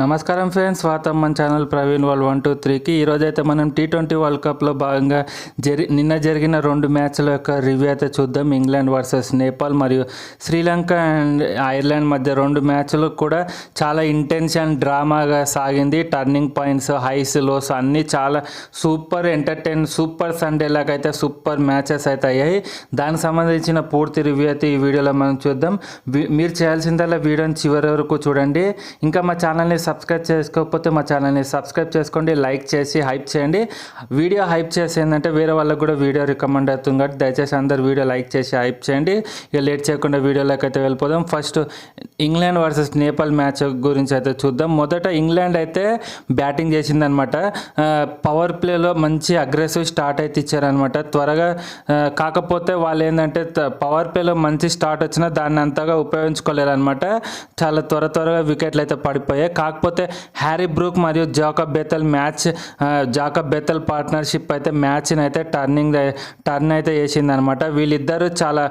నమస్కారం ఫ్రెండ్స్ స్వాగతం మన channel Praveen world one two త్రీకి. ఈరోజైతే మనం టీ ట్వంటీ వరల్డ్ కప్లో భాగంగా జరి నిన్న జరిగిన రెండు మ్యాచ్ల యొక్క రివ్యూ అయితే చూద్దాం. ఇంగ్లాండ్ వర్సెస్ నేపాల్ మరియు శ్రీలంక అండ్ ఐర్లాండ్ మధ్య రెండు మ్యాచ్లు కూడా చాలా ఇంటెన్స్ అండ్ డ్రామాగా సాగింది. టర్నింగ్ పాయింట్స్ హైస్ లోస్ అన్నీ చాలా సూపర్ ఎంటర్టైన్ సూపర్ సండే లాగైతే అయితే సూపర్ మ్యాచెస్ అయితే అయ్యాయి. దానికి సంబంధించిన పూర్తి రివ్యూ అయితే ఈ వీడియోలో మనం చూద్దాం. మీరు చేయాల్సిందల్లా వీడియోని చివరి వరకు చూడండి. ఇంకా మా ఛానల్ని సబ్స్క్రైబ్ చేసుకోకపోతే మా ఛానల్ని సబ్స్క్రైబ్ చేసుకోండి లైక్ చేసి హైప్ చేయండి. వీడియో హైప్ చేసి ఏంటంటే వేరే వాళ్ళకి కూడా వీడియో రికమెండ్ అవుతుంది కాబట్టి దయచేసి అందరు వీడియో లైక్ చేసి హైప్ చేయండి. ఇక లేట్ చేయకుండా వీడియోలోకి అయితే వెళ్ళిపోదాం. First England versus Nepal match గురించి అయితే చూద్దాం. మొదట ఇంగ్లాండ్ అయితే బ్యాటింగ్ చేసిందనమాట పవర్ ప్లేలో మంచి అగ్రెసివ్ స్టార్ట్ అయితే ఇచ్చారనమాట త్వరగా కాకపోతే వాళ్ళు ఏంటంటే పవర్ ప్లేలో మంచి స్టార్ట్ వచ్చినా దాన్ని అంతగా ఉపయోగించుకోలేరు అనమాట చాలా త్వర త్వరగా వికెట్లు అయితే పడిపోయాయి. కాక కాకపోతే హ్యారీ బ్రూక్ మరియు Jacob Bethell match Jacob Bethell partnership అయితే మ్యాచ్ని అయితే టర్నింగ్ టర్న్ అయితే వేసింది అనమాట వీళ్ళిద్దరూ చాలా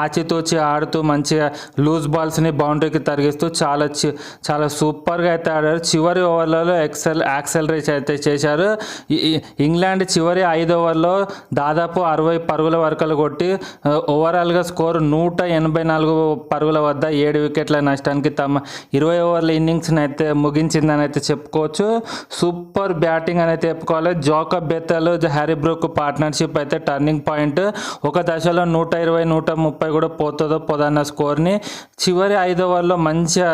ఆచితూచి ఆడుతూ మంచిగా లూజ్ బాల్స్ని బౌండరీకి తరిగిస్తూ చాలా చాలా సూపర్గా అయితే ఆడారు. చివరి ఓవర్లలో ఎక్సెల్ యాక్సెలరేట్ అయితే చేశారు. ఇంగ్లాండ్ చివరి ఐదు ఓవర్లో దాదాపు అరవై పరుగుల వరకలు కొట్టి ఓవరాల్గా స్కోర్ నూట ఎనభై నాలుగు పరుగుల వద్ద ఏడు వికెట్ల నష్టానికి తమ ఇరవై ఓవర్ల ఇన్నింగ్స్ని అయితే ముగించిందని అయితే చెప్పుకోవచ్చు. సూపర్ బ్యాటింగ్ అని అయితే చెప్పుకోవాలి. Jacob Bethell Harry Brook partnership అయితే టర్నింగ్ పాయింట్. ఒక దశలో నూట ఇరవై నూట ముప్పై కూడా పోతుందో పోదన్న స్కోర్ని. చివరి ఐదు ఓవర్లో మంచిగా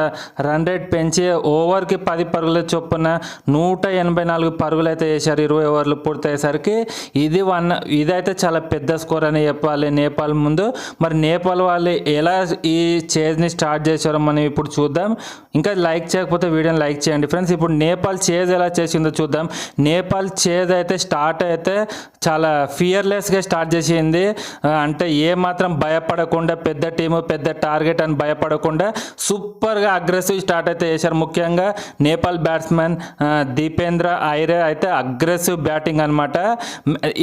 రన్ రేట్ పెంచి ఓవర్కి పది పరుగుల చొప్పున నూట ఎనభై నాలుగు పరుగులు అయితే వేశారు. ఇరవై ఓవర్లు పూర్తయ్యేసరికి ఇది వన్ ఇదైతే చాలా పెద్ద స్కోర్ అని చెప్పాలి నేపాల్ ముందు. మరి నేపాల్ వాళ్ళు ఎలా ఈ చేజ్ని స్టార్ట్ చేశారో మనం ఇప్పుడు చూద్దాం. ఇంకా లైక్ చేయకపోతే వీడియోని లైక్ చేయండి. ఫ్రెండ్స్ ఇప్పుడు నేపాల్ చేజ్ ఎలా చేసిందో చూద్దాం. నేపాల్ చేజ్ అయితే స్టార్ట్ అయితే చాలా ఫియర్లెస్గా స్టార్ట్ చేసింది. అంటే ఏ మాత్రం భయపడకుండా పెద్ద టీము పెద్ద టార్గెట్ అని భయపడకుండా సూపర్గా అగ్రెసివ్ స్టార్ట్ అయితే చేశారు. ముఖ్యంగా నేపాల్ బ్యాట్స్మెన్ దీపేంద్ర ఐరే అయితే అగ్రెసివ్ బ్యాటింగ్ అనమాట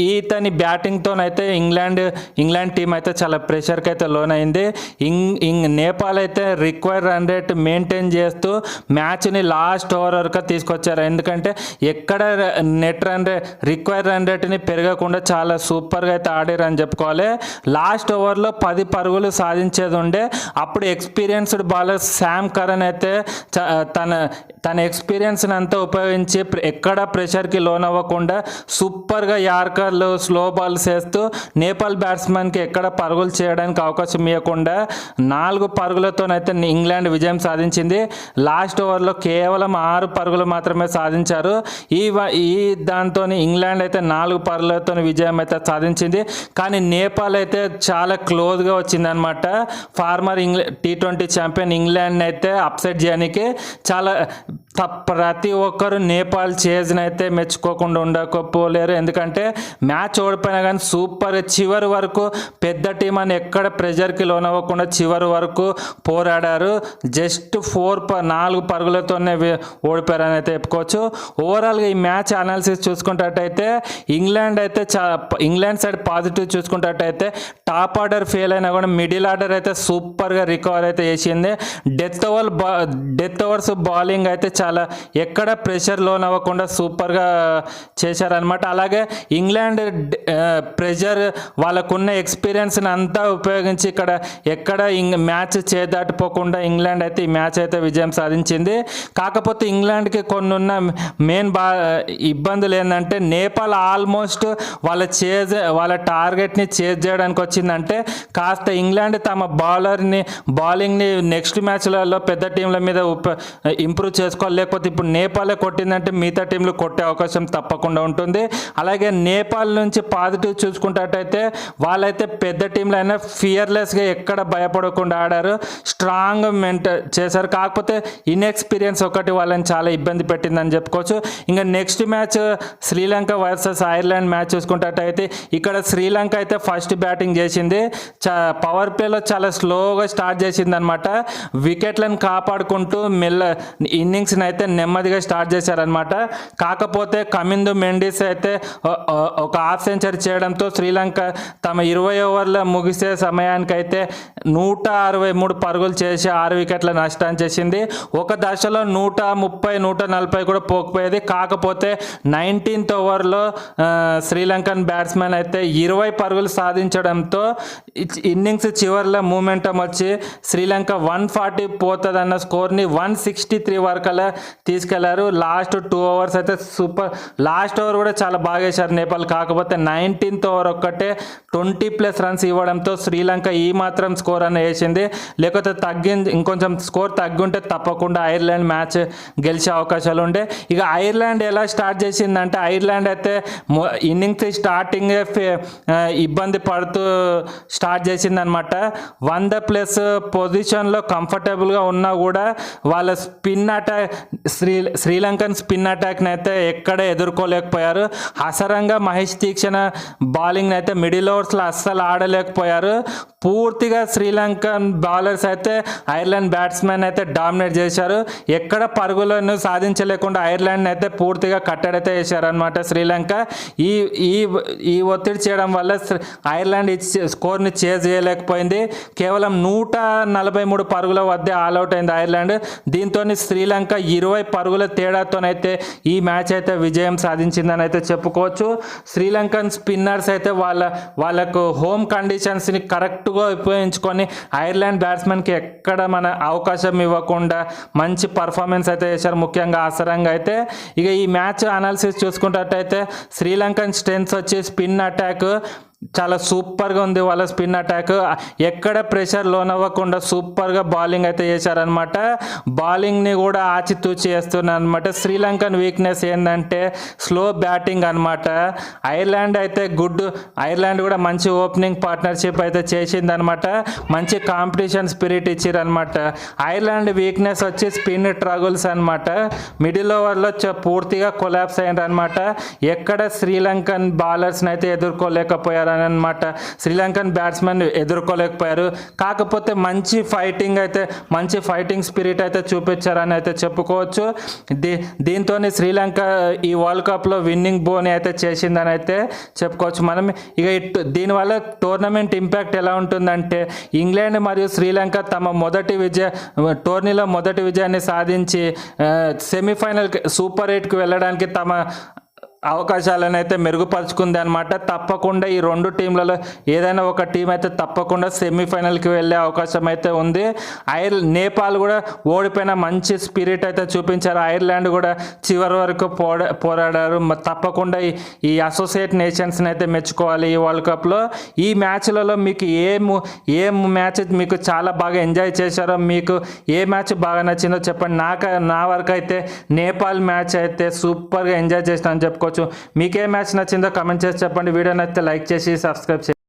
ఈతని బ్యాటింగ్తోనైతే ఇంగ్లాండ్ ఇంగ్లాండ్ టీం అయితే చాలా ప్రెషర్కి అయితే లోన్ అయింది ఇంగ్ ఇంగ్ నేపాల్ అయితే రిక్వైర్ రన్ రేట్ మెయింటైన్ చేస్తూ మ్యాచ్ మ్యాచ్ని లాస్ట్ ఓవర్ వరకు తీసుకొచ్చారు. ఎందుకంటే ఎక్కడ నెట్ రన్ రిక్వైర్ రన్ రేట్ని పెరగకుండా చాలా సూపర్గా అయితే ఆడారు అని చెప్పుకోవాలి. లాస్ట్ ఓవర్లో పది పరుగులు సాధించేది ఉండే అప్పుడు ఎక్స్పీరియన్స్డ్ బౌలర్ శామ్ కరణ్ అయితే చ- తన తన ఎక్స్పీరియన్స్ని అంతా ఉపయోగించి ఎక్కడ ప్రెషర్కి లోన్ అవ్వకుండా సూపర్గా యార్కర్లు స్లో బాల్స్ వేస్తూ నేపాల్ బ్యాట్స్మెన్కి ఎక్కడ పరుగులు చేయడానికి అవకాశం ఇవ్వకుండా నాలుగు పరుగులతోనైతే ఇంగ్లాండ్ విజయం సాధించింది. లాస్ట్ ఓవర్ ఓవర్లో కేవలం ఆరు పరుగులు మాత్రమే సాధించారు. ఈ ఈ దాంతో ఇంగ్లాండ్ అయితే నాలుగు పరుగులతో విజయం అయితే సాధించింది. కానీ నేపాల్ అయితే చాలా క్లోజ్గా వచ్చిందనమాట ఫార్మర్ ఇంగ్లా టీ ట్వంటీ ఛాంపియన్ ఇంగ్లాండ్ అయితే అప్సెట్ చేయడానికి చాలా ప్రతి ఒక్కరు నేపాల్ చేజ్ని అయితే మెచ్చుకోకుండా ఉండకపోలేరు. ఎందుకంటే మ్యాచ్ ఓడిపోయినా కానీ సూపర్ చివరి వరకు పెద్ద టీం అని ఎక్కడ ప్రెజర్కి లోనవ్వకుండా చివరి వరకు పోరాడారు. జస్ట్ ఫోర్ ప నాలుగు పరుగులు వి- ఓడిపోయారని అయితే చెప్పుకోవచ్చు ఓవరాల్గా ఈ మ్యాచ్ అనాలిసిస్ చూసుకున్నట్టయితే ఇంగ్లాండ్ అయితే ఇంగ్లాండ్ సైడ్ పాజిటివ్ చూసుకున్నట్టయితే టాప్ ఆర్డర్ ఫెయిల్ అయినా కూడా మిడిల్ ఆర్డర్ అయితే సూపర్గా రికవర్ అయితే చేసింది. డెత్ ఓవర్ బా డెత్ ఓవర్స్ బౌలింగ్ అయితే చాలా ఎక్కడ ప్రెషర్ లోన్ అవ్వకుండా సూపర్గా చేశారనమాట అలాగే ఇంగ్లాండ్ ప్రెషర్ వాళ్ళకున్న ఎక్స్పీరియన్స్ని అంతా ఉపయోగించి ఇక్కడ ఎక్కడ ఇంగ్ మ్యాచ్ చేదాటిపోకుండా ఇంగ్లాండ్ అయితే ఈ మ్యాచ్ అయితే విజయం సాధించింది. కాకపోతే ఇంగ్లాండ్కి కొన్ని ఉన్న మెయిన్ బా ఇబ్బందులు ఏంటంటే నేపాల్ ఆల్మోస్ట్ వాళ్ళ చేజ్ వాళ్ళ టార్గెట్ని చేజ్ చేయడానికి వచ్చిందంటే కాస్త ఇంగ్లాండ్ తమ బౌలర్ని బౌలింగ్ని నెక్స్ట్ మ్యాచ్లలో పెద్ద టీంల మీద ఇంప్రూవ్ చేసుకోవాలి. లేకపోతే ఇప్పుడు నేపాలే కొట్టిందంటే మిగతా టీంలు కొట్టే అవకాశం తప్పకుండా ఉంటుంది. అలాగే నేపాల్ నుంచి పాజిటివ్ చూసుకుంటట్టయితే వాళ్ళైతే పెద్ద టీంలో అయినా ఫియర్లెస్గా ఎక్కడ భయపడకుండా ఆడారు. స్ట్రాంగ్ మెంట చేశారు. కాకపోతే ఎక్స్పీరియన్స్ ఒకటి వాళ్ళని చాలా ఇబ్బంది పెట్టిందని చెప్పుకోవచ్చు. ఇంకా next match Sri Lanka versus Ireland match చూసుకున్నట్టయితే ఇక్కడ శ్రీలంక అయితే ఫస్ట్ బ్యాటింగ్ చేసింది. పవర్ ప్లేలో చాలా స్లోగా స్టార్ట్ చేసింది అనమాట వికెట్లను కాపాడుకుంటూ మెల్ల ఇన్నింగ్స్ని అయితే నెమ్మదిగా స్టార్ట్ చేశారనమాట కాకపోతే కమిందు మెండిస్ అయితే ఒక హాఫ్ సెంచరీ చేయడంతో శ్రీలంక తమ ఇరవై ఓవర్ల ముగిసే సమయానికైతే నూట అరవై మూడు పరుగులు చేసి ఆరు వికెట్ల నష్టం చేసింది. ఒక దశ భాషలో నూట ముప్పై నూట నలభై కూడా పోకపోయేది. కాకపోతే నైన్టీన్త్ ఓవర్లో శ్రీలంకన్ బ్యాట్స్మెన్ అయితే ఇరవై పరుగులు సాధించడంతో ఇన్నింగ్స్ చివరిలో మూమెంటం వచ్చి శ్రీలంక వన్ ఫార్టీ పోతుందన్న స్కోర్ని వన్ సిక్స్టీ త్రీ వరకల్లా తీసుకెళ్ళారు. లాస్ట్ టూ ఓవర్స్ అయితే సూపర్. లాస్ట్ ఓవర్ కూడా చాలా బాగా వేశారు నేపాల్. కాకపోతే నైన్టీన్త్ ఓవర్ ఒక్కటే ట్వంటీ ప్లస్ రన్స్ ఇవ్వడంతో శ్రీలంక ఈ మాత్రం స్కోర్ అని వేసింది. లేకపోతే తగ్గింది ఇంకొంచెం స్కోర్ తగ్గుంటే తప్పకుండా ఐర్లాండ్ ఐర్లాండ్ మ్యాచ్ గెలిచే అవకాశాలు ఉండే. ఇక ఐర్లాండ్ ఎలా స్టార్ట్ చేసిందంటే ఐర్లాండ్ అయితే ఇన్నింగ్స్ స్టార్టింగ్ ఇబ్బంది పడుతూ స్టార్ట్ చేసిందనమాట వంద ప్లస్ పొజిషన్లో కంఫర్టబుల్గా ఉన్నా కూడా వాళ్ళ spin attack Sri Sri Lankan spin అటాక్ని అయితే ఎక్కడ ఎదుర్కోలేకపోయారు. హసరంగా మహేష్ తీక్షణ బౌలింగ్ అయితే మిడిల్ ఓవర్స్లో అస్సలు ఆడలేకపోయారు. పూర్తిగా శ్రీలంకన్ బౌలర్స్ అయితే ఐర్లాండ్ బ్యాట్స్మెన్ అయితే డామినేట్ చేశారు. ఎక్కడ పరుగులను సాధించలేకుండా ఐర్లాండ్ అయితే పూర్తిగా కట్టడైతే వేశారనమాట శ్రీలంక. ఈ ఈ ఈ ఒత్తిడి చేయడం వల్ల ఐర్లాండ్ స్కోర్ని చేజ్ చేయలేకపోయింది. కేవలం నూట నలభై మూడు పరుగుల వద్ద ఆల్అవుట్ అయింది ఐర్లాండ్. దీంతో శ్రీలంక ఇరవై పరుగుల తేడాతోనైతే ఈ మ్యాచ్ అయితే విజయం సాధించిందని అయితే చెప్పుకోవచ్చు. శ్రీలంకన్ స్పిన్నర్స్ అయితే వాళ్ళ వాళ్ళకు హోమ్ కండిషన్స్ని కరెక్ట్గా ఉపయోగించుకొని ఐర్లాండ్ బ్యాట్స్మెన్కి ఎక్కడ మన అవకాశం ఇవ్వకుండా మంచి మంచి పర్ఫార్మెన్స్ అయితే చేశారు ముఖ్యంగా ఆసరంగా అయితే ఇక ఈ మ్యాచ్ అనాలిసిస్ చూసుకున్నట్టయితే శ్రీలంకన్ స్ట్రెంత్స్ వచ్చి స్పిన్ అటాక్ చాలా సూపర్గా ఉంది వాళ్ళ స్పిన్ అటాక్. ఎక్కడ ప్రెషర్ లోన్ అవ్వకుండా సూపర్గా బౌలింగ్ అయితే చేశారనమాట బౌలింగ్ని కూడా ఆచితూచి చేస్తున్నారనమాట శ్రీలంకన్ వీక్నెస్ ఏంటంటే స్లో బ్యాటింగ్ అనమాట ఐర్లాండ్ అయితే గుడ్ ఐర్లాండ్ కూడా మంచి ఓపెనింగ్ పార్ట్నర్షిప్ అయితే చేసిందనమాట మంచి కాంపిటీషన్ స్పిరిట్ ఇచ్చిరనమాట ఐర్లాండ్ వీక్నెస్ వచ్చి స్పిన్ ట్రగుల్స్ అనమాట మిడిల్ ఓవర్లో పూర్తిగా కొలాప్స్ అయ్యారనమాట ఎక్కడ శ్రీలంకన్ బౌలర్స్ని అయితే ఎదుర్కోలేకపోయారు అనమాట శ్రీలంకన్ బ్యాట్స్మెన్ ఎదుర్కోలేకపోయారు. కాకపోతే మంచి ఫైటింగ్ అయితే మంచి ఫైటింగ్ స్పిరిట్ అయితే చూపించారని అయితే చెప్పుకోవచ్చు. దీ దీంతో శ్రీలంక ఈ వరల్డ్ కప్లో విన్నింగ్ బోని అయితే చేసిందని అయితే చెప్పుకోవచ్చు. మనం ఇక దీనివల్ల టోర్నమెంట్ ఇంపాక్ట్ ఎలా ఉంటుందంటే ఇంగ్లాండ్ మరియు శ్రీలంక తమ మొదటి విజయ టోర్నీలో మొదటి విజయాన్ని సాధించి సెమీఫైనల్ సూపర్ ఎయిట్కి వెళ్ళడానికి తమ అవకాశాలను అయితే మెరుగుపరుచుకుంది అనమాట తప్పకుండా ఈ రెండు టీంలలో ఏదైనా ఒక టీం అయితే తప్పకుండా సెమీఫైనల్కి వెళ్ళే అవకాశం అయితే ఉంది. ఐర్ నేపాల్ కూడా ఓడిపోయిన మంచి స్పిరిట్ అయితే చూపించారు. ఐర్లాండ్ కూడా చివరి వరకు పోరాడారు. తప్పకుండా ఈ- అసోసియేట్ నేషన్స్ని అయితే మెచ్చుకోవాలి ఈ వరల్డ్ కప్లో. ఈ మ్యాచ్లలో మీకు ఏ ఏ మ్యాచ్ మీకు చాలా బాగా ఎంజాయ్ చేశారో మీకు ఏ మ్యాచ్ బాగా నచ్చిందో చెప్పండి. నాకు నా వరకు అయితే నేపాల్ మ్యాచ్ అయితే సూపర్గా ఎంజాయ్ చేసిన అని చెప్పుకోవచ్చు. మీకు ఏ మ్యాచ్ నచ్చిందో కమెంట్ చేసి చెప్పండి. వీడియో నచ్చితే లైక్ చేసి సబ్స్క్రైబ్ చేయండి